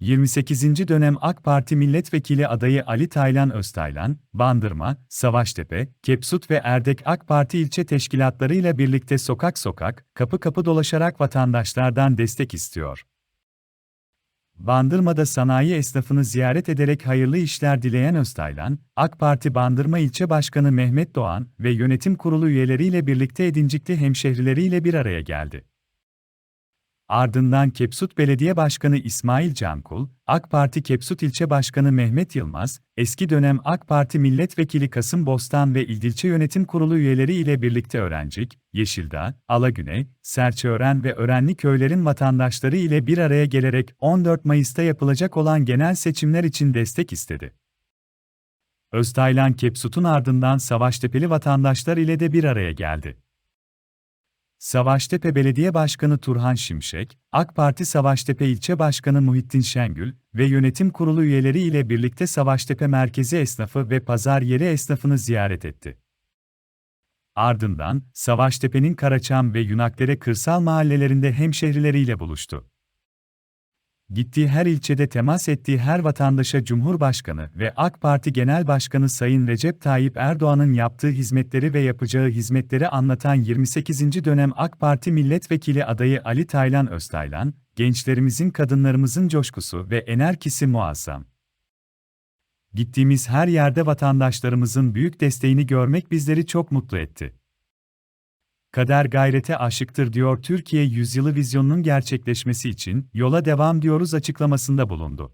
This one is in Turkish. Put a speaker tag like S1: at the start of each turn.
S1: 28. dönem AK Parti milletvekili adayı Ali Taylan Öztaylan, Bandırma, Savaştepe, Kepsut ve Erdek AK Parti ilçe teşkilatlarıyla birlikte sokak sokak, kapı kapı dolaşarak vatandaşlardan destek istiyor. Bandırma'da sanayi esnafını ziyaret ederek hayırlı işler dileyen Öztaylan, AK Parti Bandırma İlçe Başkanı Mehmet Doğan ve yönetim kurulu üyeleriyle birlikte edincikli hemşehrileriyle bir araya geldi. Ardından Kepsut Belediye Başkanı İsmail Cankul, AK Parti Kepsut İlçe Başkanı Mehmet Yılmaz, eski dönem AK Parti Milletvekili Kasım Bostan ve İlçe Yönetim Kurulu üyeleri ile birlikte Öğrencik, Yeşildağ, Alagüney, Serçeören ve Örenli köylerin vatandaşları ile bir araya gelerek 14 Mayıs'ta yapılacak olan genel seçimler için destek istedi. Öztaylan Kepsut'un ardından Savaştepeli vatandaşlar ile de bir araya geldi. Savaştepe Belediye Başkanı Turhan Şimşek, AK Parti Savaştepe İlçe Başkanı Muhittin Şengül ve yönetim kurulu üyeleri ile birlikte Savaştepe merkezi esnafı ve pazar yeri esnafını ziyaret etti. Ardından, Savaştepe'nin Karaçam ve Yunakdere kırsal mahallelerinde hemşehrileriyle buluştu. Gittiği her ilçede temas ettiği her vatandaşa Cumhurbaşkanı ve AK Parti Genel Başkanı Sayın Recep Tayyip Erdoğan'ın yaptığı hizmetleri ve yapacağı hizmetleri anlatan 28. dönem AK Parti Milletvekili adayı Ali Taylan Öztaylan, gençlerimizin kadınlarımızın coşkusu ve enerjisi muazzam. Gittiğimiz her yerde vatandaşlarımızın büyük desteğini görmek bizleri çok mutlu etti. Kader gayrete aşıktır diyor Türkiye yüzyılı vizyonunun gerçekleşmesi için yola devam diyoruz açıklamasında bulundu.